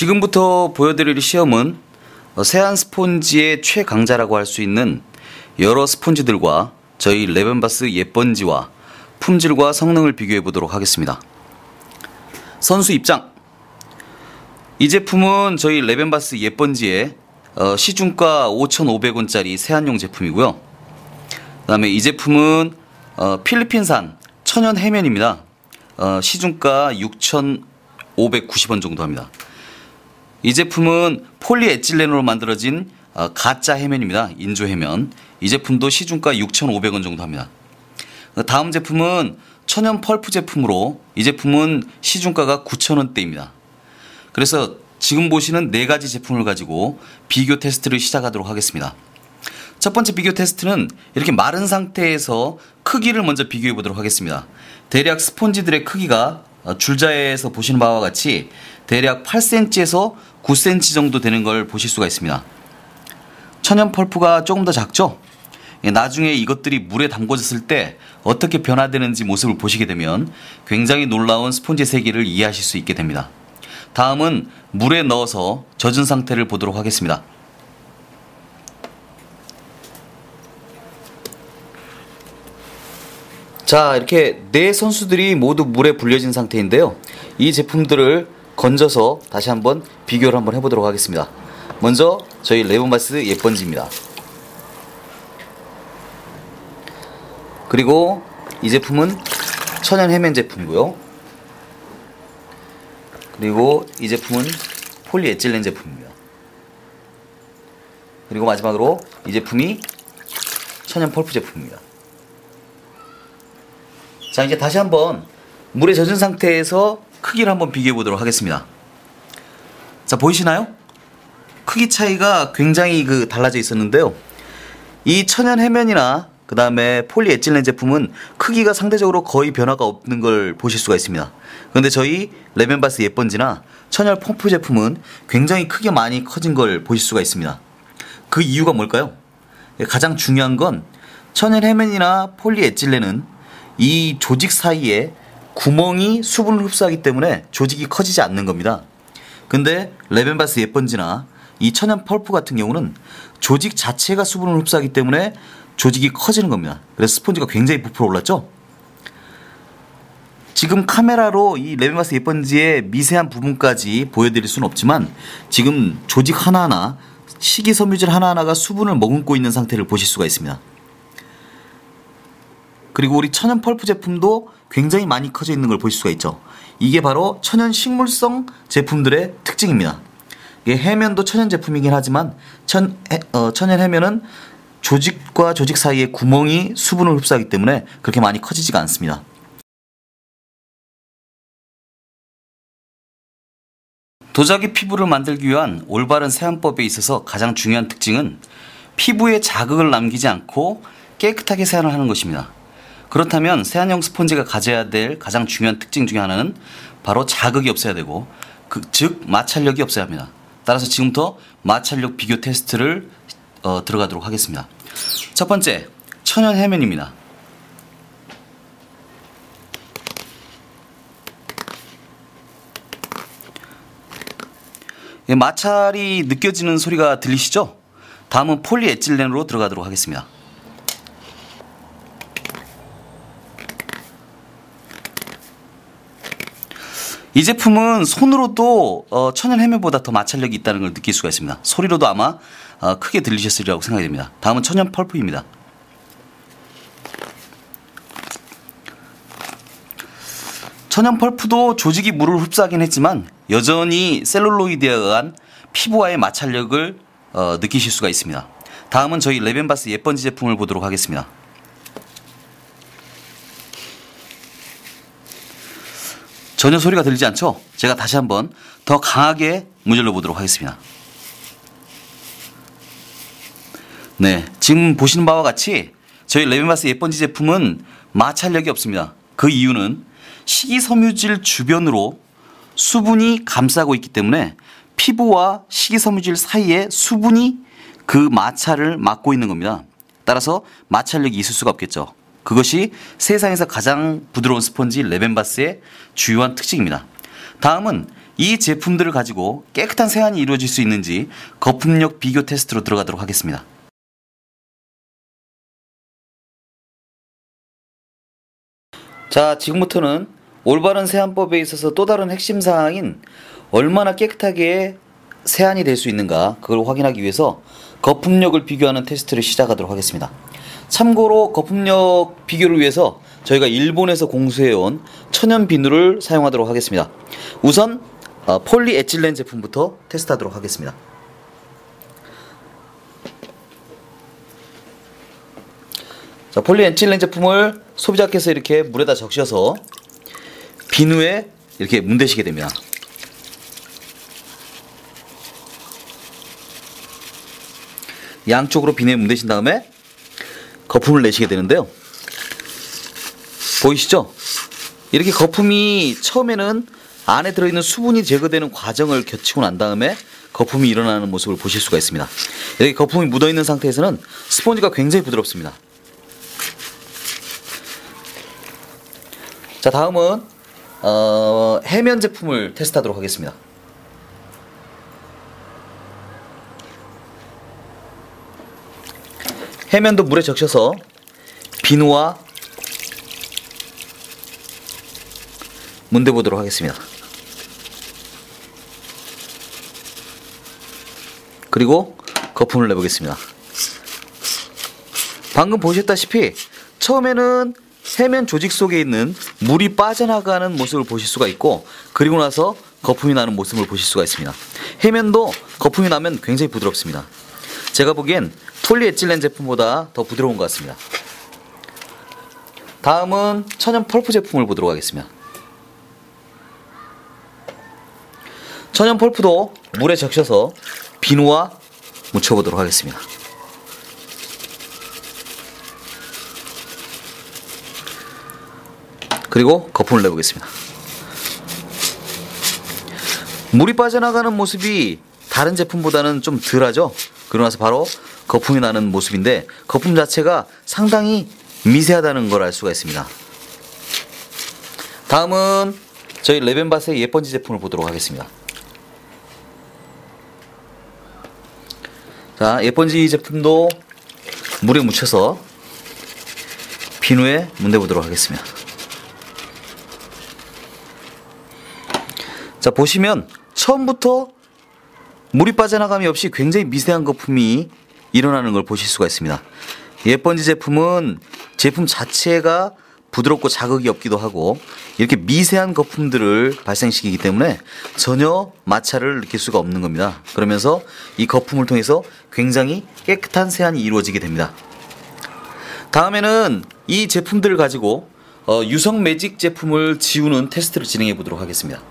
지금부터 보여드릴 시험은 어, 세안 스폰지의 최강자라고 할 수 있는 여러 스폰지들과 저희 레벤바스 예번지와 품질과 성능을 비교해 보도록 하겠습니다. 선수 입장. 이 제품은 저희 레벤바스 예번지의 어, 시중가 5,500원짜리 세안용 제품이고요. 그 다음에 이 제품은 어, 필리핀산 천연 해면입니다. 어, 시중가 6,590원 정도 합니다. 이 제품은 폴리에틸렌으로 만들어진 어, 가짜 해면입니다. 인조 해면. 이 제품도 시중가 6,500원 정도 합니다. 어, 다음 제품은 천연 펄프 제품으로 이 제품은 시중가가 9,000원대입니다. 그래서 지금 보시는 네 가지 제품을 가지고 비교 테스트를 시작하도록 하겠습니다. 첫 번째 비교 테스트는 이렇게 마른 상태에서 크기를 먼저 비교해 보도록 하겠습니다. 대략 스폰지들의 크기가 어, 줄자에서 보시는 바와 같이 대략 8cm에서 9cm 정도 되는 걸 보실 수가 있습니다. 천연 펄프가 조금 더 작죠? 예, 나중에 이것들이 물에 담궈졌을 때 어떻게 변화되는지 모습을 보시게 되면 굉장히 놀라운 스폰지 세계를 이해하실 수 있게 됩니다. 다음은 물에 넣어서 젖은 상태를 보도록 하겠습니다. 자, 이렇게 네 선수들이 모두 물에 불려진 상태인데요. 이 제품들을 건져서 다시 한번 비교를 한번 해보도록 하겠습니다. 먼저 저희 레몬바스 예번지입니다. 그리고 이 제품은 천연 해면 제품이고요. 그리고 이 제품은 폴리에틸렌 제품입니다. 그리고 마지막으로 이 제품이 천연 펄프 제품입니다. 자 이제 다시 한번 물에 젖은 상태에서 크기를 한번 비교해 보도록 하겠습니다. 자 보이시나요? 크기 차이가 굉장히 그 달라져 있었는데요. 이 천연 해면이나 그 다음에 폴리에틸렌 제품은 크기가 상대적으로 거의 변화가 없는 걸 보실 수가 있습니다. 그런데 저희 레벤바스 예번지나 천연 펌프 제품은 굉장히 크게 많이 커진 걸 보실 수가 있습니다. 그 이유가 뭘까요? 가장 중요한 건 천연 해면이나 폴리에틸렌은 이 조직 사이에 구멍이 수분을 흡수하기 때문에 조직이 커지지 않는 겁니다. 근데 레벤바스 예번지나 이 천연 펄프 같은 경우는 조직 자체가 수분을 흡수하기 때문에 조직이 커지는 겁니다. 그래서 스폰지가 굉장히 부풀어 올랐죠? 지금 카메라로 이 레벤바스 예번지의 미세한 부분까지 보여드릴 수는 없지만 지금 조직 하나하나 식이섬유질 하나하나가 수분을 머금고 있는 상태를 보실 수가 있습니다. 그리고 우리 천연 펄프 제품도 굉장히 많이 커져 있는 걸 보실 수가 있죠. 이게 바로 천연 식물성 제품들의 특징입니다. 해면도 천연 제품이긴 하지만 천, 어, 천연 해면은 조직과 조직 사이에 구멍이 수분을 흡수하기 때문에 그렇게 많이 커지지가 않습니다. 도자기 피부를 만들기 위한 올바른 세안법에 있어서 가장 중요한 특징은 피부에 자극을 남기지 않고 깨끗하게 세안을 하는 것입니다. 그렇다면 세안용 스폰지가 가져야 될 가장 중요한 특징 중에 하나는 바로 자극이 없어야 되고 그, 즉 마찰력이 없어야 합니다. 따라서 지금부터 마찰력 비교 테스트를 어, 들어가도록 하겠습니다. 첫 번째 천연 해면입니다. 예, 마찰이 느껴지는 소리가 들리시죠? 다음은 폴리에틸렌으로 들어가도록 하겠습니다. 이 제품은 손으로도 어, 천연 해면보다 더 마찰력이 있다는 걸 느낄 수가 있습니다. 소리로도 아마 어, 크게 들리셨으리라고 생각이 됩니다. 다음은 천연 펄프입니다. 천연 펄프도 조직이 물을 흡수하긴 했지만 여전히 셀룰로이드에 의한 피부와의 마찰력을 어, 느끼실 수가 있습니다. 다음은 저희 레벤바스 예번지 제품을 보도록 하겠습니다. 전혀 소리가 들리지 않죠? 제가 다시 한번 더 강하게 문질러 보도록 하겠습니다. 네, 지금 보시는 바와 같이 저희 레벤바스 예번지 제품은 마찰력이 없습니다. 그 이유는 식이섬유질 주변으로 수분이 감싸고 있기 때문에 피부와 식이섬유질 사이에 수분이 그 마찰을 막고 있는 겁니다. 따라서 마찰력이 있을 수가 없겠죠. 그것이 세상에서 가장 부드러운 스펀지 레벤바스의 주요한 특징입니다. 다음은 이 제품들을 가지고 깨끗한 세안이 이루어질 수 있는지 거품력 비교 테스트로 들어가도록 하겠습니다. 자, 지금부터는 올바른 세안법에 있어서 또 다른 핵심 사항인 얼마나 깨끗하게 세안이 될 수 있는가 그걸 확인하기 위해서 거품력을 비교하는 테스트를 시작하도록 하겠습니다. 참고로 거품력 비교를 위해서 저희가 일본에서 공수해온 천연 비누를 사용하도록 하겠습니다. 우선 어, 폴리에틸렌 제품부터 테스트하도록 하겠습니다. 자, 폴리에틸렌 제품을 소비자께서 이렇게 물에다 적셔서 비누에 이렇게 문대시게 됩니다. 양쪽으로 비누에 문대신 다음에 거품을 내시게 되는데요. 보이시죠? 이렇게 거품이 처음에는 안에 들어있는 수분이 제거되는 과정을 거치고 난 다음에 거품이 일어나는 모습을 보실 수가 있습니다. 이렇게 거품이 묻어있는 상태에서는 스펀지가 굉장히 부드럽습니다. 자 다음은 어, 해면 제품을 테스트하도록 하겠습니다. 해면도 물에 적셔서 비누와 문대 보도록 하겠습니다. 그리고 거품을 내보겠습니다. 방금 보셨다시피 처음에는 세면 조직 속에 있는 물이 빠져나가는 모습을 보실 수가 있고 그리고 나서 거품이 나는 모습을 보실 수가 있습니다. 해면도 거품이 나면 굉장히 부드럽습니다. 제가 보기엔 폴리에틸렌 제품보다 더 부드러운 것 같습니다. 다음은 천연 펄프 제품을 보도록 하겠습니다. 천연 펄프도 물에 적셔서 비누와 묻혀보도록 하겠습니다. 그리고 거품을 내보겠습니다. 물이 빠져나가는 모습이 다른 제품보다는 좀 덜하죠? 그러고 나서 바로 거품이 나는 모습인데 거품 자체가 상당히 미세하다는 걸 알 수가 있습니다. 다음은 저희 레벤바스의 예번지 제품을 보도록 하겠습니다. 자, 예번지 제품도 물에 묻혀서 비누에 문대보도록 하겠습니다. 자, 보시면 처음부터 물이 빠져나감이 없이 굉장히 미세한 거품이 일어나는 걸 보실 수가 있습니다. 예번지 제품은 제품 자체가 부드럽고 자극이 없기도 하고 이렇게 미세한 거품들을 발생시키기 때문에 전혀 마찰을 느낄 수가 없는 겁니다. 그러면서 이 거품을 통해서 굉장히 깨끗한 세안이 이루어지게 됩니다. 다음에는 이 제품들을 가지고 어, 유성 매직 제품을 지우는 테스트를 진행해 보도록 하겠습니다.